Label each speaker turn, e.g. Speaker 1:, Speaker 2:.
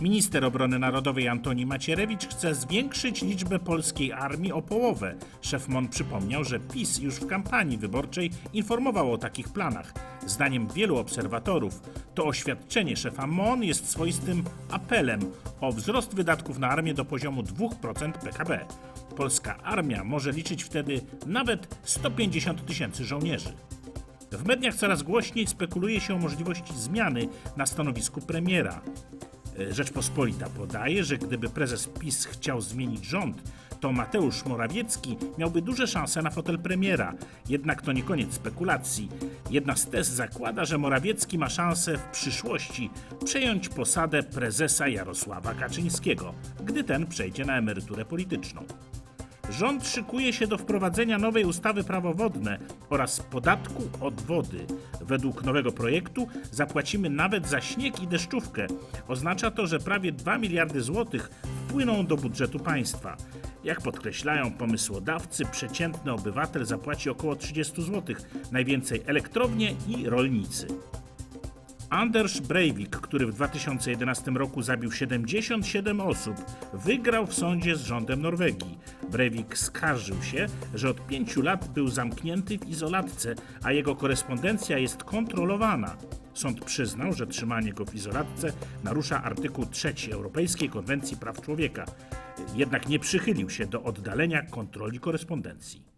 Speaker 1: Minister Obrony Narodowej Antoni Macierewicz chce zwiększyć liczbę polskiej armii o połowę. Szef MON przypomniał, że PiS już w kampanii wyborczej informował o takich planach. Zdaniem wielu obserwatorów to oświadczenie szefa MON jest swoistym apelem o wzrost wydatków na armię do poziomu 2% PKB. Polska armia może liczyć wtedy nawet 150 tysięcy żołnierzy. W mediach coraz głośniej spekuluje się o możliwości zmiany na stanowisku premiera. E, Rzeczpospolita podaje, że gdyby prezes PiS chciał zmienić rząd, to Mateusz Morawiecki miałby duże szanse na fotel premiera. Jednak to nie koniec spekulacji. Jedna z tez zakłada, że Morawiecki ma szansę w przyszłości przejąć posadę prezesa Jarosława Kaczyńskiego, gdy ten przejdzie na emeryturę polityczną. Rząd szykuje się do wprowadzenia nowej ustawy prawo wodne oraz podatku od wody. Według nowego projektu zapłacimy nawet za śnieg i deszczówkę. Oznacza to, że prawie 2 miliardy złotych wpłyną do budżetu państwa. Jak podkreślają pomysłodawcy, przeciętny obywatel zapłaci około 30 zł, najwięcej elektrownie i rolnicy. Anders Breivik, który w 2011 roku zabił 77 osób, wygrał w sądzie z rządem Norwegii. Breivik skarżył się, że od pięciu lat był zamknięty w izolatce, a jego korespondencja jest kontrolowana. Sąd przyznał, że trzymanie go w izolatce narusza artykuł 3 Europejskiej Konwencji Praw Człowieka. Jednak nie przychylił się do oddalenia kontroli korespondencji.